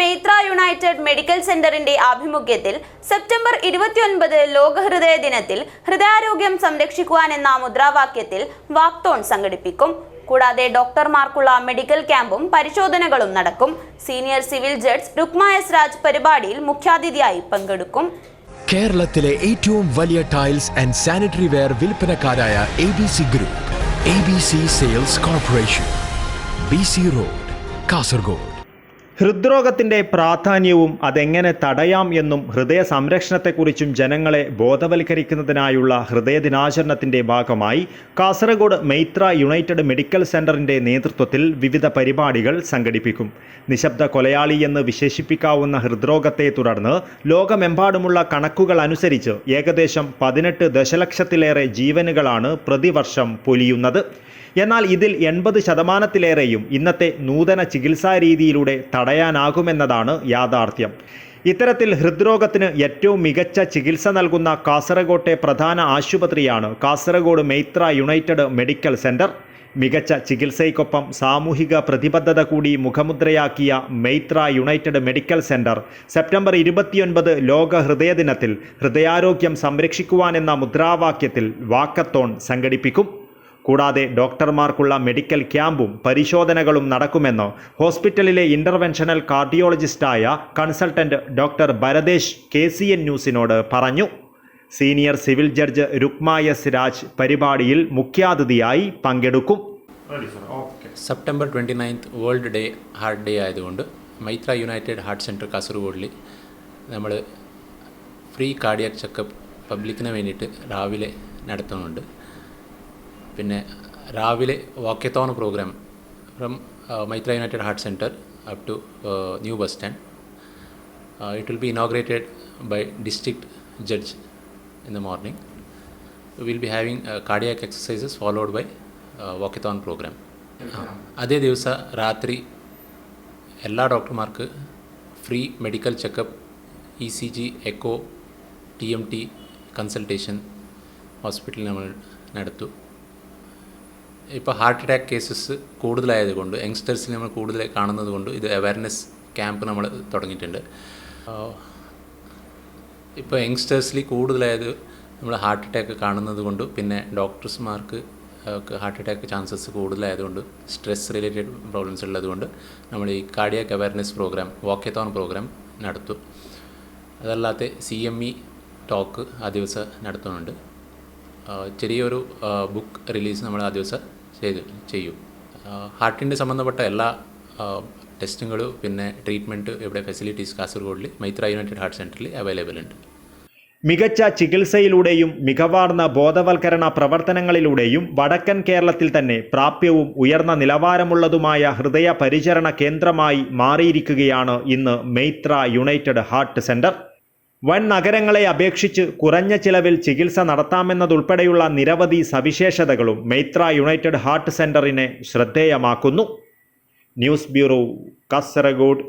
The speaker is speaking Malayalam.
മേത്ര യുണൈറ്റഡ് മെഡിക്കൽ സെന്ററിന്റെ ആഭിമുഖ്യത്തിൽ സെപ്റ്റംബർ ഇരുപത്തിയൊൻപത് ലോക ഹൃദയ ദിനത്തിൽ ഹൃദയാരോഗ്യം സംരക്ഷിക്കുവാൻ എന്ന മുദ്രാവാക്യത്തിൽ വാക്തോൺ സംഘടിപ്പിക്കും. കൂടാതെ ഡോക്ടർമാർക്കുള്ള മെഡിക്കൽ ക്യാമ്പും പരിശോധനകളും നടക്കും. Senior civil judge Rukma S Raj പരിപാടിയിൽ മുഖ്യാതിഥിയായി പങ്കെടുക്കും. കേരളത്തിലെ ഏറ്റവും വലിയ tiles and sanitary ware വിൽപ്പനക്കാരായ A B C group A B C sales corporation B C road Kasaragod. ഹൃദ്രോഗത്തിന്റെ പ്രാധാന്യവും അതെങ്ങനെ തടയാം എന്നും ഹൃദയ സംരക്ഷണത്തെക്കുറിച്ചും ജനങ്ങളെ ബോധവൽക്കരിക്കുന്നതിനായുള്ള ഹൃദയ ദിനാചരണത്തിന്റെ ഭാഗമായി കാസർഗോഡ് മെയ്ത്ര യുണൈറ്റഡ് മെഡിക്കൽ സെന്ററിന്റെ നേതൃത്വത്തിൽ വിവിധ പരിപാടികൾ സംഘടിപ്പിക്കും. നിശബ്ദ കൊലയാളി എന്ന് വിശേഷിപ്പിക്കാവുന്ന ഹൃദ്രോഗത്തെ തുടർന്ന് ലോകമെമ്പാടുമുള്ള കണക്കുകൾ അനുസരിച്ച് ഏകദേശം പതിനെട്ട് ദശലക്ഷത്തിലേറെ ജീവനുകളാണ് പ്രതിവർഷം പൊലിയുന്നത്. എന്നാൽ ഇതിൽ എൺപത് ശതമാനത്തിലേറെയും ഇന്നത്തെ നൂതന ചികിത്സാ രീതിയിലൂടെ തടയാനാകുമെന്നതാണ് യാഥാർത്ഥ്യം. ഇത്തരത്തിൽ ഹൃദ്രോഗത്തിന് ഏറ്റവും മികച്ച ചികിത്സ നൽകുന്ന കാസർഗോട്ടെ പ്രധാന ആശുപത്രിയാണ് Kasaragod Meitra united medical centre മികച്ച ചികിത്സയ്ക്കൊപ്പം സാമൂഹിക പ്രതിബദ്ധത കൂടി മുഖമുദ്രയാക്കിയ Meitra united medical centre September ഇരുപത്തിയൊൻപത് ലോക ഹൃദയ ദിനത്തിൽ ഹൃദയാരോഗ്യം സംരക്ഷിക്കുവാനെന്ന മുദ്രാവാക്യത്തിൽ വാക്കത്തോൺ സംഘടിപ്പിക്കും. കൂടാതെ ഡോക്ടർമാർക്കുള്ള മെഡിക്കൽ ക്യാമ്പും പരിശോധനകളും നടക്കുമെന്ന് ഹോസ്പിറ്റലിലെ interventional കാർഡിയോളജിസ്റ്റായ consultant doctor Bharatesh K C N ന്യൂസിനോട് പറഞ്ഞു. Senior civil judge Rukma S Raj പരിപാടിയിൽ മുഖ്യാതിഥിയായി പങ്കെടുക്കും. September twenty ninth world day heart day ആയതുകൊണ്ട് മൈത്ര യുണൈറ്റഡ് ഹാർട്ട് സെന്റർ കാസർഗോഡിൽ നമ്മൾ ഫ്രീ കാർഡിയാക് ചെക്കപ്പ് പബ്ലിക്കിന് വേണ്ടിയിട്ട് രാവിലെ നടത്തുന്നുണ്ട്. പിന്നെ രാവിലെ walkathon programme from Meitra united heart centre up to new bus stand. It will be inaugurated by district judge in the morning. Will be having cardiac exercises followed by walkathon programme. അതേ ദിവസം രാത്രി എല്ലാ ഡോക്ടർമാർക്ക് free medical checkup E C G echo T M T consultation ഹോസ്പിറ്റലിൽ നമ്മൾ നടത്തും. ഇപ്പോൾ ഹാർട്ട് അറ്റാക്ക് കേസസ് കൂടുതലായതുകൊണ്ട് യങ്സ്റ്റേഴ്സിൽ നമ്മൾ കൂടുതൽ കാണുന്നത് കൊണ്ട് ഇത് അവയർനെസ് ക്യാമ്പ് നമ്മൾ തുടങ്ങിയിട്ടുണ്ട്. ഇപ്പോൾ യങ്സ്റ്റേഴ്സിൽ കൂടുതലായത് നമ്മൾ ഹാർട്ട് അറ്റാക്ക് കാണുന്നത് കൊണ്ട് പിന്നെ ഡോക്ടർസ്മാർക്ക് ഹാർട്ട് അറ്റാക്ക് ചാൻസസ് കൂടുതലായതുകൊണ്ട് സ്ട്രെസ് റിലേറ്റഡ് പ്രോബ്ലംസ് ഉള്ളതുകൊണ്ട് നമ്മൾ ഈ cardiac awareness programme walkathon programme നടത്തും. അതല്ലാത്ത സി എം ഇ ടോക്ക് ആ ദിവസം നടത്തുന്നുണ്ട്. ചെറിയൊരു ബുക്ക് റിലീസ് നമ്മൾ ആ ദിവസം ചെയ്ത് ചെയ്യും. ഹാർട്ടിന്റെ സംബന്ധപ്പെട്ട എല്ലാ ടെസ്റ്റുകളും പിന്നെ ട്രീറ്റ്മെന്റ് ഇവിടെ ഫെസിലിറ്റീസ് കാസർഗോഡിൽ മൈത്ര യുണൈറ്റഡ് ഹാർട്ട് സെന്ററിൽ അവൈലബിൾ ഉണ്ട്. മികച്ച ചികിത്സയിലൂടെയും മികവാർന്ന ബോധവൽക്കരണ പ്രവർത്തനങ്ങളിലൂടെയും വടക്കൻ കേരളത്തിൽ തന്നെ പ്രാപ്യവും ഉയർന്ന നിലവാരമുള്ളതുമായ ഹൃദയ പരിചരണ കേന്ദ്രമായി മാറിയിരിക്കുകയാണ് ഇന്ന് മെയ്ത്ര യുണൈറ്റഡ് ഹാർട്ട് സെന്റർ വൻ നഗരങ്ങളെ അപേക്ഷിച്ച് കുറഞ്ഞ ചിലവിൽ ചികിത്സ നടത്താമെന്നതുൾപ്പെടെയുള്ള നിരവധി സവിശേഷതകളും മെയ്ത്ര യുണൈറ്റഡ് ഹാർട്ട് സെന്ററിനെ ശ്രദ്ധേയമാക്കുന്നു. News bureau Kasaragod.